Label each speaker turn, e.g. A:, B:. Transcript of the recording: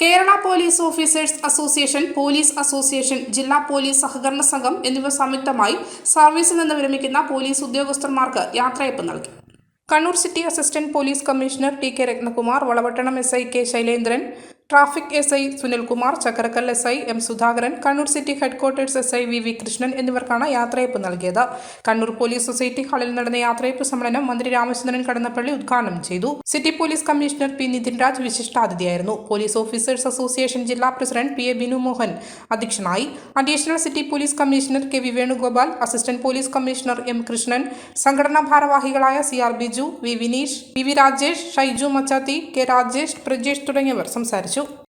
A: Kerala police officers association police association ജില്ലാ police സഹകരണ സംഘം എന്നിവ സംയുക്തമായി സർവീസിൽ നിന്ന് വിരമിക്കുന്ന പോലീസ് ഉദ്യോഗസ്ഥന്മാർക്ക് യാത്രയപ്പ് നൽകി. Kannur city assistant police commissioner T K Ratnakumar Valapattanam S I K Shailendran traffic S I Sunilkumar Chakkarakkal S I M Sudhakaran Kannur city headquarters S I V V Krishnan എന്നിവർക്കാണ് യാത്രയപ്പ് നൽകിയത്. Kannur police society ഹാളിൽ നടന്ന യാത്രയപ്പ് സമ്മേളനം മന്ത്രി രാമചന്ദ്രൻ കടന്നപ്പള്ളി ഉദ്ഘാടനം ചെയ്തു. City police commissioner P Nithinraj വിശിഷ്ടാതിഥിയായിരുന്നു. Police officers association ജില്ലാ president P A Binu Mohan അധ്യക്ഷനായി. Additional city police commissioner K V Venugopal assistant police commissioner M Krishnan സംഘടനാ ഭാരവാഹികളായ C R Biju V Vineesh P V Rajesh Shaiju Machathi K Rajesh Prajesh തുടങ്ങിയവർ സംസാരിച്ചു.
B: Yo